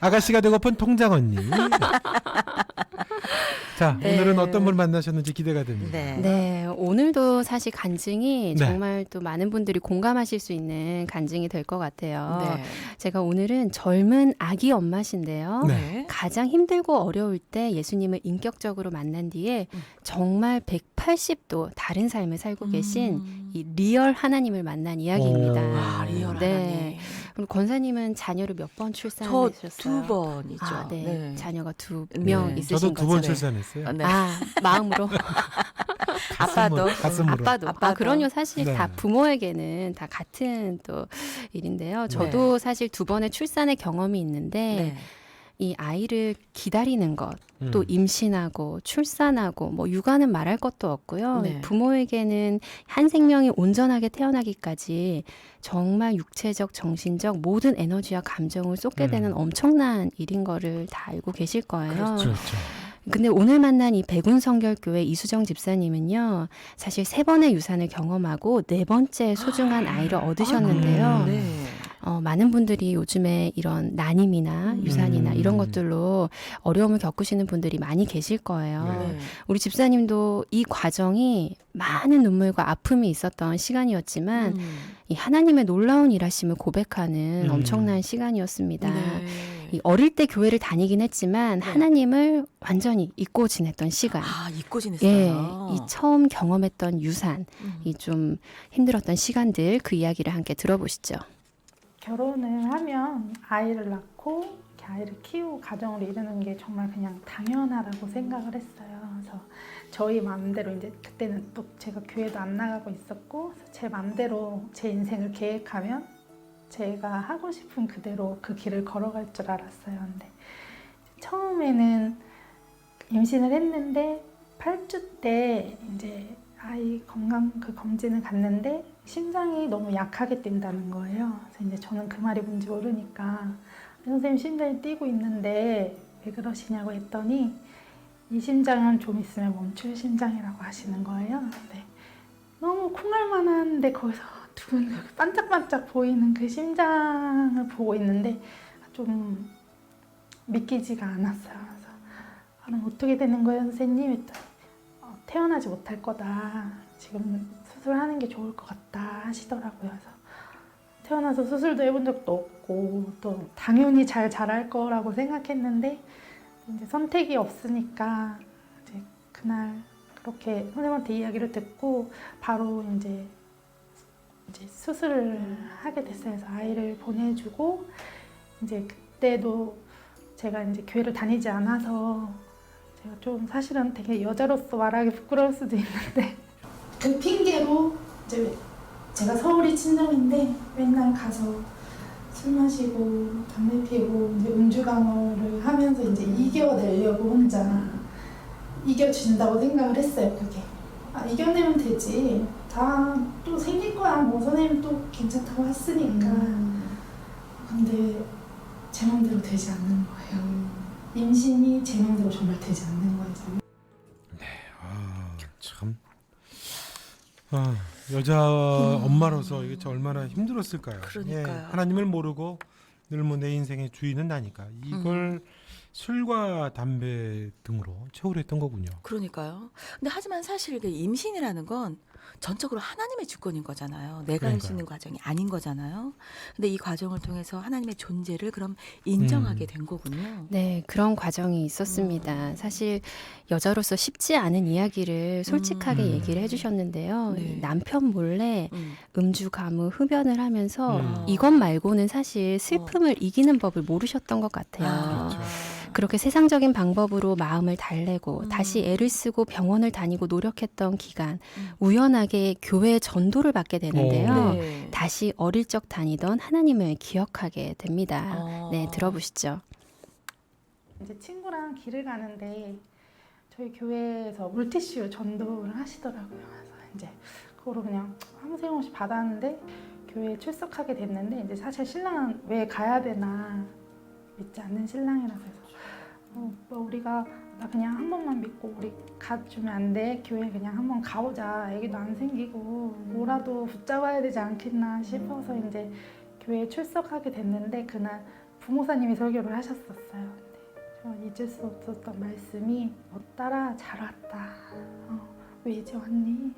아가씨가 되고픈 통장 언니. 자, 네. 오늘은 어떤 분 만나셨는지 기대가 됩니다. 네. 네, 오늘도 사실 간증이 네. 정말 또 많은 분들이 공감하실 수 있는 간증이 될 것 같아요. 네. 제가 오늘은 젊은 아기 엄마신데요. 네. 가장 힘들고 어려울 때 예수님을 인격적으로 만난 뒤에 음. 정말 180도 다른 삶을 살고 계신 음. 이 리얼 하나님을 만난 이야기입니다. 오. 아, 리얼 네. 하나님. 그럼 권사님은 자녀를 몇 번 출산하셨어요? 저 두 번이죠. 아, 네. 자녀가 두 네. 명 있으신 저도 두번 거죠? 출산했어요. 네. 아, 마음으로. 아빠도 가슴으로. 아빠도. 아, 아빠도. 그럼요. 사실 네. 다 부모에게는 다 같은 또 일인데요. 저도 사실 두 번의 출산의 경험이 있는데 네. 이 아이를 기다리는 것, 음. 또 임신하고 출산하고 뭐 육아는 말할 것도 없고요. 네. 부모에게는 한 생명이 온전하게 태어나기까지 정말 육체적, 정신적 모든 에너지와 감정을 쏟게 음. 되는 엄청난 일인 거를 다 알고 계실 거예요. 그렇죠. 근데 오늘 만난 이 백운 성결교회 이수정 집사님은요, 사실 세 번의 유산을 경험하고 네 번째 소중한 아이를 얻으셨는데요. 음. 네. 어, 많은 분들이 요즘에 이런 난임이나 음. 유산이나 이런 음. 것들로 어려움을 겪으시는 분들이 많이 계실 거예요. 네. 네. 우리 집사님도 이 과정이 많은 눈물과 아픔이 있었던 시간이었지만 음. 이 하나님의 놀라운 일하심을 고백하는 음. 엄청난 시간이었습니다. 네. 이 어릴 때 교회를 다니긴 했지만 네. 하나님을 완전히 잊고 지냈던 시간. 아, 잊고 지냈어요. 예, 이 처음 경험했던 유산, 음. 이 좀 힘들었던 시간들 그 이야기를 함께 들어보시죠. 결혼을 하면 아이를 낳고 아이를 키우고 가정을 이루는 게 정말 그냥 당연하다고 생각을 했어요. 그래서 저희 마음대로 이제 그때는 또 제가 교회도 안 나가고 있었고 제 마음대로 제 인생을 계획하면 제가 하고 싶은 그대로 그 길을 걸어갈 줄 알았어요. 근데 처음에는 임신을 했는데 8주 때 이제 아이 건강 그 검진을 갔는데 심장이 너무 약하게 뛴다는 거예요. 그래서 이제 저는 그 말이 뭔지 모르니까 선생님 심장이 뛰고 있는데 왜 그러시냐고 했더니 이 심장은 좀 있으면 멈출 심장이라고 하시는 거예요. 근데 너무 콩알만한데 거기서 두근 반짝반짝 보이는 그 심장을 보고 있는데 좀 믿기지가 않았어요. 그래서 아, 어떻게 되는 거예요, 선생님? 했더니 어, 태어나지 못할 거다. 지금 수술하는 게 좋을 것 같다 하시더라고요. 그래서 태어나서 수술도 해본 적도 없고 또 당연히 잘 자랄 거라고 생각했는데 이제 선택이 없으니까 이제 그날 그렇게 선생님한테 이야기를 듣고 바로 이제 이제 수술을 하게 됐어요. 그래서 아이를 보내주고 이제 그때도 제가 이제 교회를 다니지 않아서 제가 좀 사실은 되게 여자로서 말하기 부끄러울 수도 있는데. 그 핑계로 이제 제가 서울이 친정인데 맨날 가서 술 마시고 담배 피고 이제 음주 강요를 하면서 이제 이겨내려고 혼자 이겨준다고 생각을 했어요 그게. 아 이겨내면 되지. 다 또 생길 거야. 뭐 선생님 또 괜찮다고 했으니까. 근데 제 맘대로 되지 않는 임신이 제 맘대로 정말 되지 않는 거예요 저는. 아, 참. 아, 여자 엄마로서 이게 참 얼마나 힘들었을까요? 그러니까요. 예, 하나님을 모르고 늘 뭐 내 인생의 주인은 나니까 이걸 술과 담배 등으로 채우려 했던 거군요. 그러니까요. 근데 하지만 사실 그 임신이라는 건 전적으로 하나님의 주권인 거잖아요. 내가 할 수. 있는 과정이 아닌 거잖아요. 근데 이 과정을 통해서 하나님의 존재를 그럼 인정하게 음. 된 거군요. 네, 그런 과정이 있었습니다. 사실 여자로서 쉽지 않은 이야기를 솔직하게 음. 얘기를 해주셨는데요. 네. 이 남편 몰래 음. 음주, 가무, 흡연을 하면서 음. 이것 말고는 사실 슬픔을 이기는 법을 모르셨던 것 같아요. 아. 그렇죠. 그렇게 세상적인 방법으로 마음을 달래고 음. 다시 애를 쓰고 병원을 다니고 노력했던 기간 음. 우연하게 교회 전도를 받게 되는데요. 네. 다시 어릴 적 다니던 하나님을 기억하게 됩니다. 어. 네, 들어보시죠. 이제 친구랑 길을 가는데 저희 교회에서 물티슈 전도를 하시더라고요. 그래서 이제 그거를 그냥 아무 생각 없이 받았는데 교회에 출석하게 됐는데 이제 사실 신랑은 왜 가야 되나 믿지 않는 신랑이라서 해서 어, 오빠 우리가 나 그냥 한 번만 믿고 우리 가주면 안 돼? 교회 그냥 한 번 가보자. 애기도 안 생기고 뭐라도 붙잡아야 되지 않겠나 싶어서 이제 교회에 출석하게 됐는데 그날 부모사님이 설교를 하셨었어요. 근데 잊을 수 없었던 말씀이 어, 딸아 잘 왔다. 어, 왜 이제 왔니?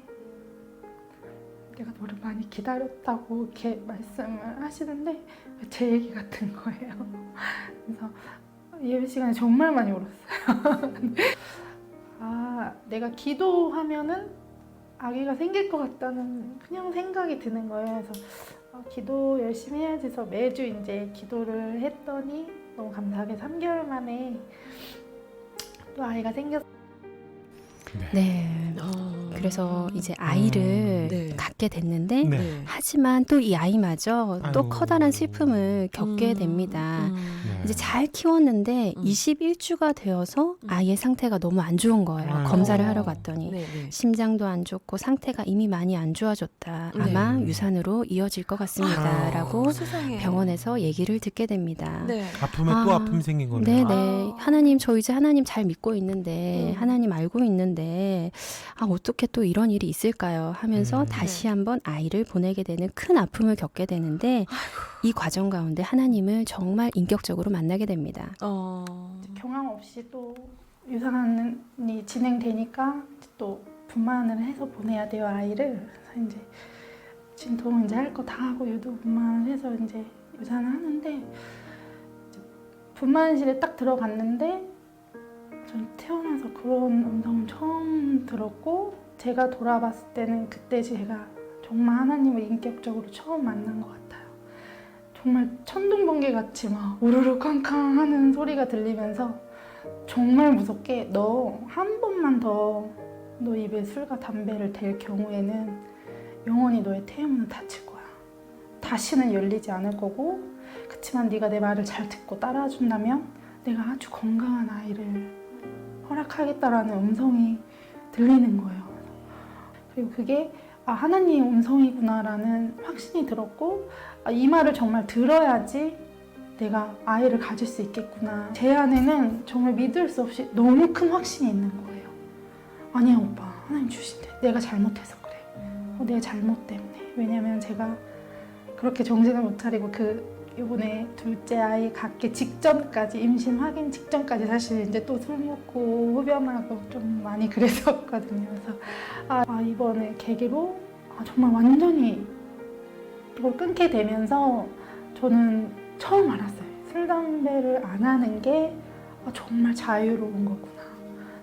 내가 너를 많이 기다렸다고 이렇게 말씀을 하시는데 제 얘기 같은 거예요. 그래서 예배 시간에 정말 많이 울었어요. 아 내가 기도하면은 아기가 생길 것 같다는 그냥 생각이 드는 거예요. 그래서 아, 기도 열심히 해야지 해서 매주 이제 기도를 했더니 너무 감사하게 3개월 만에 또 아이가 생겼어요. 네. 어. 그래서 이제 아이를 음, 네. 갖게 됐는데 네. 네. 하지만 또 이 아이마저 또 아이고. 커다란 슬픔을 겪게 음, 됩니다. 음. 네. 이제 잘 키웠는데 음. 21주가 되어서 음. 아이의 상태가 너무 안 좋은 거예요. 아이고. 검사를 하러 갔더니 네, 네. 심장도 안 좋고 상태가 이미 많이 안 좋아졌다. 네. 아마 유산으로 이어질 것 같습니다. 아이고. 라고 세상에. 병원에서 얘기를 듣게 됩니다. 네. 아프면 또 아, 아픔 생긴 거네요. 네네. 아. 하나님, 저 이제 하나님 잘 믿고 있는데, 음. 하나님 알고 있는데, 아, 어떻게 또 이런 일이 있을까요? 하면서 음. 다시 네. 한번 아이를 보내게 되는 큰 아픔을 겪게 되는데, 이 과정 가운데 하나님을 정말 인격적으로 만나게 됩니다. 어. 경험 없이 또 유산이 진행되니까 또 분만을 해서 보내야 돼요 아이를 그래서 이제 진통 이제 할 거 다 하고 유도 분만을 해서 이제 유산을 하는데 이제 분만실에 딱 들어갔는데 전 태어나서 그런 음성을 처음 들었고 제가 돌아봤을 때는 그때 제가 정말 하나님을 인격적으로 처음 만난 것 같아요. 정말 천둥번개 같이 막 우르르 쾅쾅 하는 소리가 들리면서 정말 무섭게 너 한 번만 더 너 입에 술과 담배를 댈 경우에는 영원히 너의 태문은 닫힐 거야. 다시는 열리지 않을 거고 그치만 네가 내 말을 잘 듣고 따라준다면 내가 아주 건강한 아이를 허락하겠다라는 음성이 들리는 거예요. 그리고 그게 아 하나님의 음성이구나라는 확신이 들었고 아, 이 말을 정말 들어야지 내가 아이를 가질 수 있겠구나. 제 안에는 정말 믿을 수 없이 너무 큰 확신이 있는 거예요. 아니야 오빠 하나님 주신대. 내가 잘못해서 그래. 어, 내 잘못 때문에. 왜냐면 제가 그렇게 정신을 못 차리고 그 이번에 둘째 아이 갖기 직전까지 임신 확인 직전까지 사실 이제 또 술 먹고 흡연하고 좀 많이 그랬었거든요. 그래서 아, 아, 이번에 계기로 아, 정말 완전히 이걸 끊게 되면서 저는 처음 알았어요. 술 담배를 안 하는 게 아, 정말 자유로운 거구나.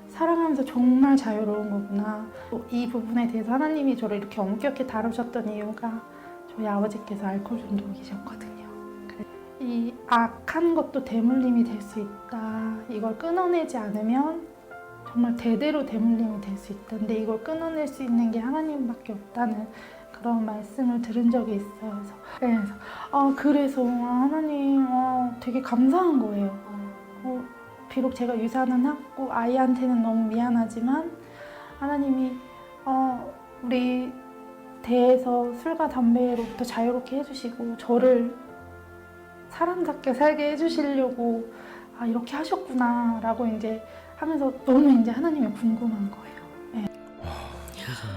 사랑하면서 정말 자유로운 거구나. 또이 부분에 대해서 하나님이 저를 이렇게 엄격히 다루셨던 이유가 저희 아버지께서 알코올 중독이셨거든요. 이 악한 것도 대물림이 될 수 있다. 이걸 끊어내지 않으면 정말 대대로 대물림이 될 수 있다. 근데 이걸 끊어낼 수 있는 게 하나님밖에 없다는 그런 말씀을 들은 적이 있어요. 그래서, 네, 그래서 아 그래서 아, 하나님 아, 되게 감사한 거예요. 어, 비록 제가 유산은 했고 아이한테는 너무 미안하지만 하나님이 어, 우리 대에서 술과 담배로부터 자유롭게 해주시고 저를 사람답게 살게 해주시려고 아 이렇게 하셨구나 라고 이제 하면서 너무 이제 하나님이 궁금한 거예요. 세상에.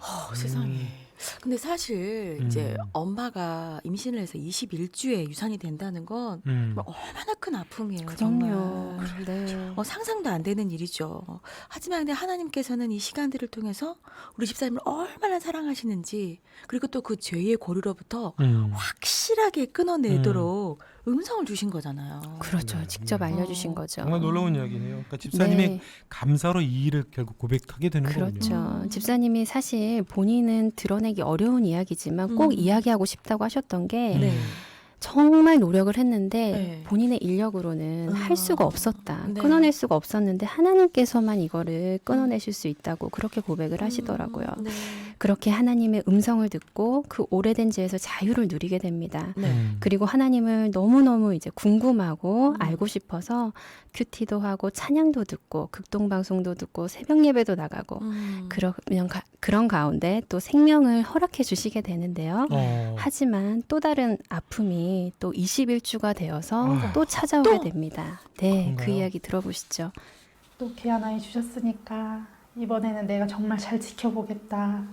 어, 세상에. 근데 사실 음. 이제 엄마가 임신을 해서 21주에 유산이 된다는 건 음. 얼마나 큰 아픔이에요. 그럼요. 정말. 네. 어, 상상도 안 되는 일이죠. 하지만 근데 하나님께서는 이 시간들을 통해서 우리 집사님을 얼마나 사랑하시는지 그리고 또 그 죄의 고리로부터 음. 확실하게 끊어내도록 음. 성을 주신 거잖아요. 그렇죠. 네. 직접 음. 알려주신 어. 거죠. 정말 놀라운 이야기네요. 그러니까 집사님의 네. 감사로 이 일을 결국 고백하게 되는 그렇죠. 거군요. 음. 집사님이 사실 본인은 드러내기 어려운 이야기지만 꼭 음. 이야기하고 싶다고 하셨던 게 네. 정말 노력을 했는데 네. 본인의 인력으로는 아. 할 수가 없었다. 네. 끊어낼 수가 없었는데 하나님께서만 이거를 끊어내실 수 있다고 그렇게 고백을 하시더라고요. 음, 네. 그렇게 하나님의 음성을 듣고 그 오래된 죄에서 자유를 누리게 됩니다. 네. 음. 그리고 하나님을 너무너무 이제 궁금하고 음. 알고 싶어서 큐티도 하고 찬양도 듣고 극동 방송도 듣고 새벽 예배도 나가고 음. 그러면 가- 그런 가운데 또 생명을 허락해 주시게 되는데요. 어. 하지만 또 다른 아픔이 또 21주가 되어서 아. 또 찾아오게 또? 됩니다. 네, 그 그런가요? 이야기 들어보시죠. 또 귀한 아이 주셨으니까 이번에는 내가 정말 잘 지켜보겠다.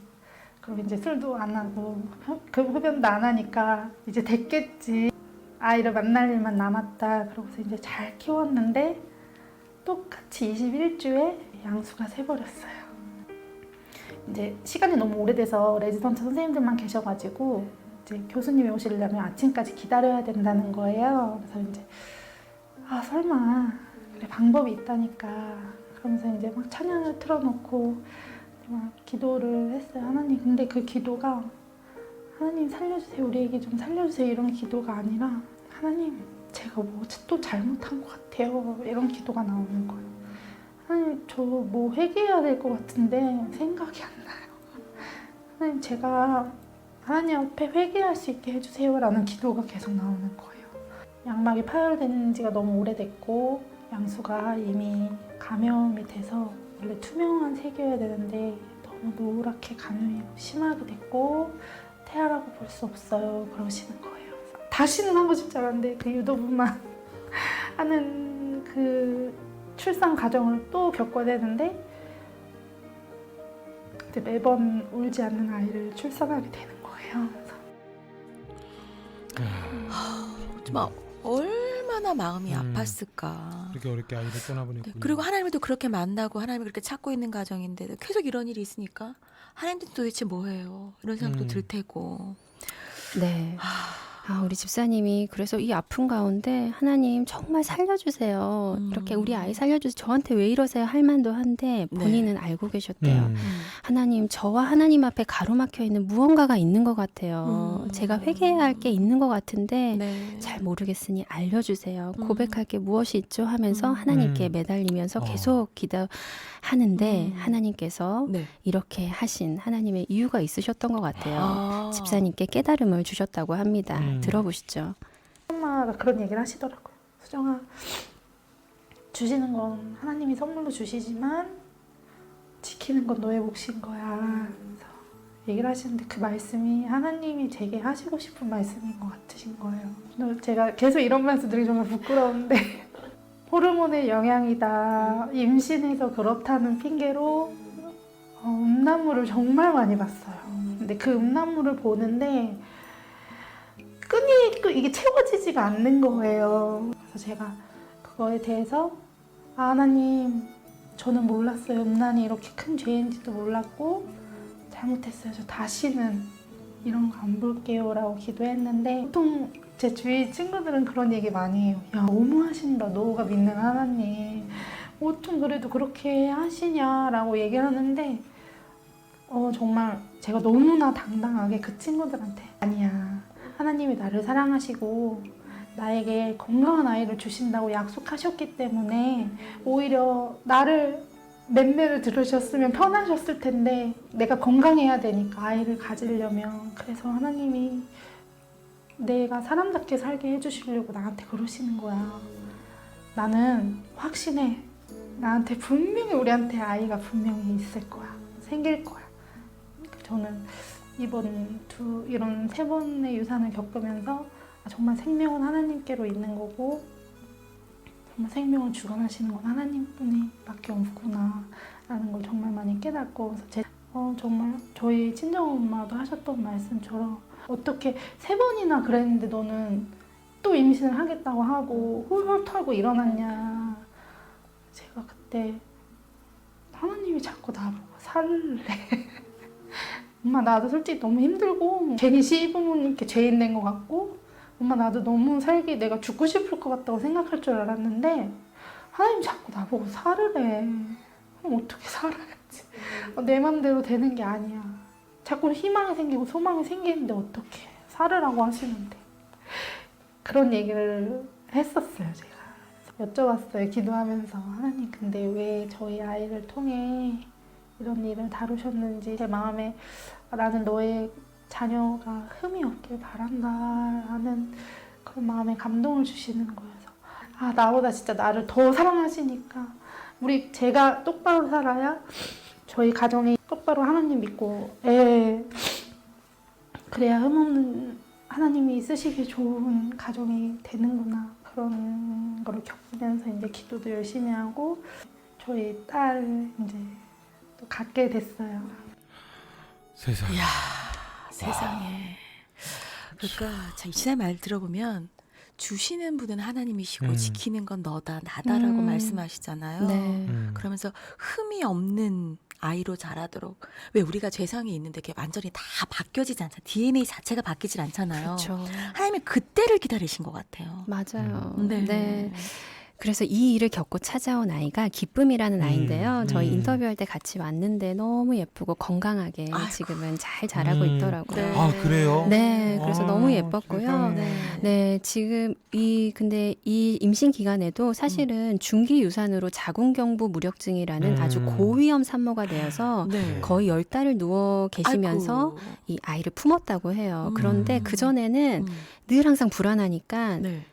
그리고 이제 술도 안 하고 흡- 그 흡연도 안 하니까 이제 됐겠지. 아이를 만날 일만 남았다. 그러고서 이제 잘 키웠는데 똑같이 21주에 양수가 새버렸어요. 이제 시간이 너무 오래돼서 레지던트 선생님들만 계셔가지고 이제 교수님이 오시려면 아침까지 기다려야 된다는 거예요. 그래서 이제 아 설마 그래 방법이 있다니까 그러면서 이제 막 찬양을 틀어놓고 막 기도를 했어요 하나님. 근데 그 기도가 하나님 살려주세요 우리 애기 좀 살려주세요 이런 기도가 아니라 하나님 제가 뭐 또 잘못한 것 같아요 이런 기도가 나오는 거예요. 하나님 저 뭐 회개해야 될 것 같은데 생각이 안 나요. 하나님 제가 하나님 앞에 회개할 수 있게 해주세요 라는 기도가 계속 나오는 거예요. 양막이 파열된 지가 너무 오래됐고 양수가 이미 감염이 돼서 원래 투명한 색이어야 되는데 너무 노랗게 감염이 심하게 됐고 태아라고 볼 수 없어요 그러시는 거예요. 다시는 하고 싶지 않은데 그 유도부만 하는 그 출산 과정을 또 겪어야 되는데 매번 울지 않는 아이를 출산하게 되는 거예요. 그래서 정말 얼마나 마음이 음. 아팠을까. 그렇게 어렵게 아이를 네, 떠나보냈군요. 그리고 하나님을 또 그렇게 만나고 하나님을 그렇게 찾고 있는 가정인데 계속 이런 일이 있으니까 하나님도 도대체 뭐해요 이런 생각도 음. 들 테고 네. 아, 아, 우리 집사님이 그래서 이 아픈 가운데 하나님 정말 살려주세요. 음. 이렇게 우리 아이 살려주세요. 저한테 왜 이러세요? 할 만도 한데 본인은 알고 계셨대요. 음. 음. 하나님, 저와 하나님 앞에 가로막혀 있는 무언가가 있는 것 같아요. 음. 제가 회개해야 할 게 있는 것 같은데 네. 잘 모르겠으니 알려주세요. 음. 고백할 게 무엇이 있죠? 하면서 음. 하나님께 음. 매달리면서 어. 계속 기도하는데 음. 하나님께서 네. 이렇게 하신 하나님의 이유가 있으셨던 것 같아요. 아. 집사님께 깨달음을 주셨다고 합니다. 음. 들어보시죠. 엄마가 그런 얘기를 하시더라고요. 수정아, 주시는 건 하나님이 선물로 주시지만 지키는 건 너의 몫인 거야. 그래서 얘기를 하시는데 그 말씀이 하나님이 제게 하시고 싶은 말씀인 것 같으신 거예요. 제가 계속 이런 말씀 드리기 정말 부끄러운데 호르몬의 영향이다. 임신해서 그렇다는 핑계로 어, 음란물을 정말 많이 봤어요. 근데 그 음란물을 보는데 끈이 그 이게 채워지지가 않는 거예요. 그래서 제가 그거에 대해서 아, 하나님 저는 몰랐어요. 음란이 이렇게 큰 죄인지도 몰랐고 잘못했어요. 저 다시는 이런 거 안 볼게요 라고 기도했는데 보통 제 주위 친구들은 그런 얘기 많이 해요. 야 너무하신다. 너가 믿는 하나님 어쩜 그래도 그렇게 하시냐라고 얘기를 하는데 어 정말 제가 너무나 당당하게 그 친구들한테 아니야. 하나님이 나를 사랑하시고 나에게 건강한 아이를 주신다고 약속하셨기 때문에 오히려 나를 맴매를 들으셨으면 편하셨을 텐데 내가 건강해야 되니까 아이를 가지려면 그래서 하나님이 내가 사람답게 살게 해주시려고 나한테 그러시는 거야. 나는 확신해. 나한테 분명히 우리한테 아이가 분명히 있을 거야. 생길 거야. 저는 이번 두 이런 세 번의 유산을 겪으면서 아, 정말 생명은 하나님께로 있는 거고 정말 생명을 주관하시는 건 하나님뿐이밖에 없구나 라는 걸 정말 많이 깨닫고 제, 어, 정말 저희 친정 엄마도 하셨던 말씀처럼 어떻게 세 번이나 그랬는데 너는 또 임신을 하겠다고 하고 훌훌 털고 일어났냐. 제가 그때 하나님이 자꾸 나보고 살래 엄마 나도 솔직히 너무 힘들고 괜히 시부모님께 죄인 된 것 같고 엄마 나도 너무 살기 내가 죽고 싶을 것 같다고 생각할 줄 알았는데 하나님 자꾸 나보고 살으래 그럼 어떻게 살아야지. 어, 내 맘대로 되는 게 아니야. 자꾸 희망이 생기고 소망이 생기는데 어떻게 살으라고 하시는데. 그런 얘기를 했었어요 제가. 여쭤봤어요 기도하면서. 하나님 근데 왜 저희 아이를 통해 이런 일을 다루셨는지 제 마음에 아, 나는 너의 자녀가 흠이 없길 바란다 라는 그런 마음에 감동을 주시는 거여서. 아 나보다 진짜 나를 더 사랑하시니까. 우리 제가 똑바로 살아야 저희 가정이 똑바로 하나님 믿고 애 그래야 흠없는 하나님이 있으시기 좋은 가정이 되는구나. 그런 거를 겪으면서 이제 기도도 열심히 하고 저희 딸 이제 또 갖게 됐어요. 세상에. 이야 세상에. 그러니까 지난 말 들어보면 주시는 분은 하나님이시고 음. 지키는 건 너다 나다라고 음. 말씀하시잖아요. 네. 음. 그러면서 흠이 없는 아이로 자라도록 왜 우리가 죄성이 있는데 그게 완전히 다 바뀌어지지 않잖아요. DNA 자체가 바뀌질 않잖아요. 그렇죠. 하나님이 그때를 기다리신 것 같아요. 맞아요. 음. 네. 네. 그래서 이 일을 겪고 찾아온 아이가 기쁨이라는 음, 아이인데요. 저희 음. 인터뷰할 때 같이 왔는데 너무 예쁘고 건강하게 아이고. 지금은 잘 자라고 음. 있더라고요. 네. 아 그래요? 네, 그래서 아, 너무 예뻤고요. 세상에. 네. 네, 지금 이 근데 이 임신 기간에도 사실은 중기 유산으로 자궁경부 무력증이라는 음. 아주 고위험 산모가 되어서 네. 거의 열 달을 누워 계시면서 아이고. 이 아이를 품었다고 해요. 음. 그런데 그 전에는 음. 늘 항상 불안하니까 네.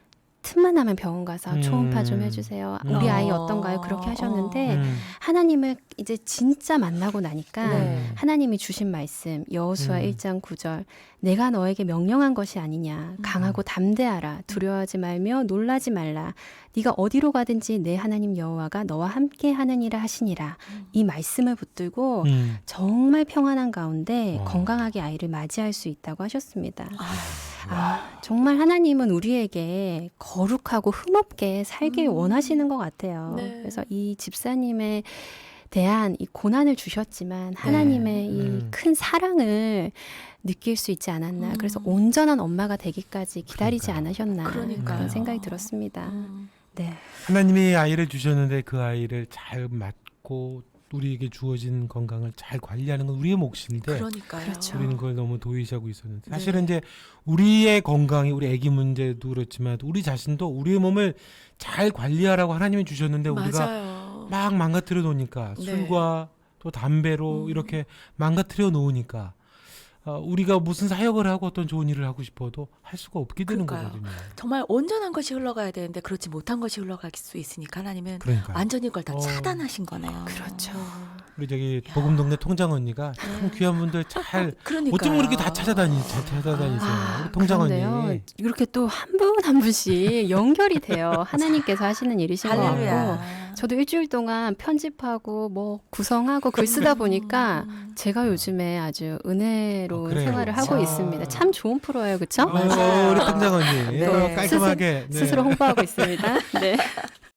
틈만 나면 병원 가서 음. 초음파 좀 해주세요. 음. 우리 아이 어. 어떤가요? 그렇게 하셨는데 음. 하나님을 이제 진짜 만나고 나니까 네. 하나님이 주신 말씀 여호수아 음. 1장 9절 내가 너에게 명령한 것이 아니냐 음. 강하고 담대하라 두려워하지 말며 놀라지 말라 네가 어디로 가든지 내 하나님 여호와가 너와 함께 하느니라 하시니라 음. 이 말씀을 붙들고 음. 정말 평안한 가운데 와. 건강하게 아이를 맞이할 수 있다고 하셨습니다. 아, 아, 정말 하나님은 우리에게 거룩하고 흠없게 살길 음. 원하시는 것 같아요. 네. 그래서 이 집사님에 대한 이 고난을 주셨지만 하나님의 이 음. 큰 사랑을 느낄 수 있지 않았나. 음. 그래서 온전한 엄마가 되기까지 기다리지 그러니까요. 않으셨나. 그러니까요. 그런 생각이 들었습니다. 음. 네. 하나님이 아이를 주셨는데 그 아이를 잘 맡고 우리에게 주어진 건강을 잘 관리하는 건 우리의 몫인데 그러니까요. 그렇죠. 우리는 그걸 너무 도의시하고 있었는데 네. 사실은 이제 우리의 건강이 우리 아기 문제도 그렇지만 우리 자신도 우리의 몸을 잘 관리하라고 하나님이 주셨는데 우리가 맞아요. 막 망가뜨려 놓으니까 네. 술과 또 담배로 음. 이렇게 망가뜨려 놓으니까 어, 우리가 무슨 사역을 하고 어떤 좋은 일을 하고 싶어도 할 수가 없게 되는 그러니까요. 거거든요. 정말 온전한 것이 흘러가야 되는데 그렇지 못한 것이 흘러갈 수 있으니까 하나님은 그러니까 완전히 그걸 다 어. 차단하신 거네요. 그렇죠. 우리 저기 야. 보금 동네 통장 언니가 참 네. 귀한 분들 잘 그러니까 어쩜 그렇게 다 찾아다니 잘 찾아다니세요. 아, 우리 통장 그런데요. 언니. 이렇게 또 한 분 한 분씩 연결이 돼요. 하나님께서 하시는 일이신 것 같고. 할렐루야. 저도 일주일 동안 편집하고 뭐 구성하고 글 쓰다 보니까 음. 제가 요즘에 아주 은혜로운 어, 그래요. 생활을 하고 그렇죠. 있습니다. 참 좋은 프로예요, 그렇죠? 어, 우리 통장 언니 네. 또 깔끔하게 네. 스스로 홍보하고 있습니다. 네.